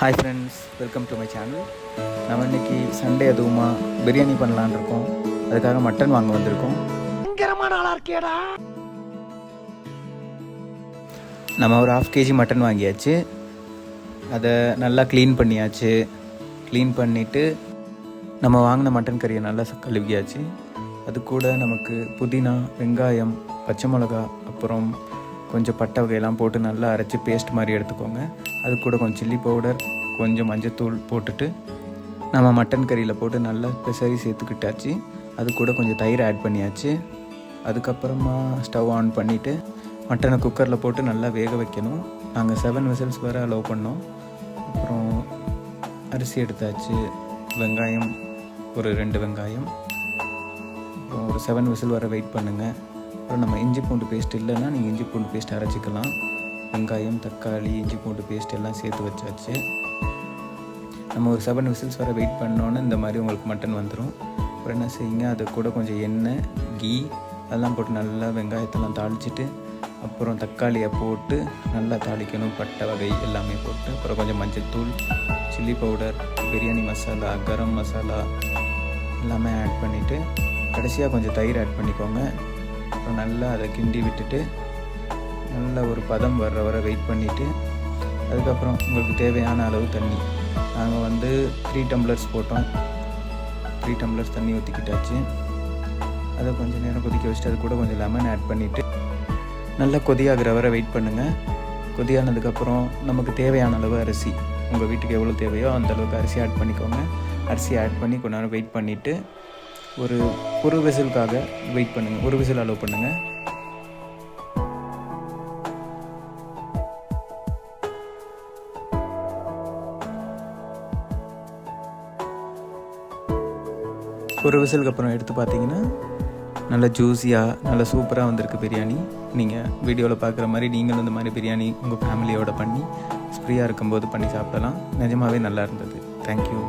Hi friends welcome to my channel நம்ம இன்னைக்கு Sunday அதுவுமா பிரியாணி பண்ணலான்னு இருக்கோம். அதுக்காக மட்டன் வாங்க வந்திருக்கோம். நம்ம ஒரு ஹாஃப் கேஜி மட்டன் வாங்கியாச்சு. அதை நல்லா க்ளீன் பண்ணியாச்சு. க்ளீன் பண்ணிவிட்டு நம்ம வாங்கின மட்டன் கறியை நல்லா கழுவியாச்சு. அது கூட நமக்கு புதினா வெங்காயம் பச்சை மிளகா அப்புறம் கொஞ்சம் பட்டை வகையெல்லாம் போட்டு நல்லா அரைச்சி பேஸ்ட் மாதிரி எடுத்துக்கோங்க. அது கூட கொஞ்சம் சில்லி பவுடர் கொஞ்சம் மஞ்சத்தூள் போட்டுட்டு நம்ம மட்டன் கறியில் போட்டு நல்லா பெசரி சேர்த்துக்கிட்டாச்சு. அது கூட கொஞ்சம் தயிர் ஆட் பண்ணியாச்சு. அதுக்கப்புறமா ஸ்டவ் ஆன் பண்ணிவிட்டு மட்டனை குக்கரில் போட்டு நல்லா வேக வைக்கணும். நாங்கள் செவன் விசில்ஸ் வரை அலோவ் பண்ணோம். அப்புறம் அரிசி எடுத்தாச்சு. வெங்காயம் ஒரு ரெண்டு வெங்காயம். அப்புறம் ஒரு செவன் விசில் வர வெயிட் பண்ணுங்கள் அப்புறம் நம்ம இஞ்சி பூண்டு பேஸ்ட் இல்லைன்னா நீங்கள் இஞ்சி பூண்டு பேஸ்ட் அரைச்சிக்கலாம். வெங்காயம் தக்காளி இஞ்சி பூண்டு பேஸ்ட் எல்லாம் சேர்த்து வச்சாச்சு. நம்ம ஒரு செவன் விசில்ஸ் வர வெயிட் பண்ணோன்னே இந்த மாதிரி உங்களுக்கு மட்டன் வந்துடும் அப்புறம் என்ன செய்யுங்க? அது கூட கொஞ்சம் எண்ணெய் கீ அதெல்லாம் போட்டு நல்லா வெங்காயத்தெல்லாம் தாளிச்சிட்டு அப்புறம் தக்காளியை போட்டு நல்லா தாளிக்கணும். பட்டை வகை எல்லாமே போட்டு அப்புறம் கொஞ்சம் மஞ்சள் தூள் சில்லி பவுடர் பிரியாணி மசாலா கரம் மசாலா எல்லாமே ஆட் பண்ணிவிட்டு கடைசியாக கொஞ்சம் தயிர் ஆட் பண்ணிக்கோங்க. அப்புறம் நல்லா அதை கிண்டி விட்டுட்டு நல்ல ஒரு பதம் வர்ற வரை வெயிட் பண்ணிவிட்டு அதுக்கப்புறம் உங்களுக்கு தேவையான அளவு தண்ணி. நாங்கள் வந்து த்ரீ டம்ளர்ஸ் போட்டோம். த்ரீ டம்ளர்ஸ் தண்ணி ஊற்றிக்கிட்டாச்சு அதை கொஞ்சம் நேரம் கொதிக்க வச்சுட்டு அது கூட கொஞ்சம் லெமன் ஆட் பண்ணிவிட்டு நல்லா கொதியாகிற வரை வெயிட் பண்ணுங்கள் கொதியானதுக்கப்புறம் நமக்கு தேவையான அளவு அரிசி. உங்கள் வீட்டுக்கு எவ்வளோ தேவையோ அந்த அளவுக்கு அரிசி ஆட் பண்ணிக்கோங்க. அரிசி ஆட் பண்ணி கொஞ்ச நேரம் வெயிட் பண்ணிவிட்டு ஒரு ஒரு விசிலுக்காக வெயிட் பண்ணுங்கள் ஒரு விசில் அலோவ் பண்ணுங்கள் ஒரு விசிலுக்கு அப்புறம் எடுத்து பார்த்தீங்கன்னா நல்ல ஜூஸியாக நல்ல சூப்பராக வந்திருக்கு பிரியாணி. நீங்கள் வீடியோவில் பார்க்குற மாதிரி நீங்களும் இந்த மாதிரி பிரியாணி உங்கள் ஃபேமிலியோட பண்ணி ஃப்ரீயாக இருக்கும்போது பண்ணி சாப்பிடலாம். நிஜமாவே நல்லா இருந்தது. தேங்க்யூ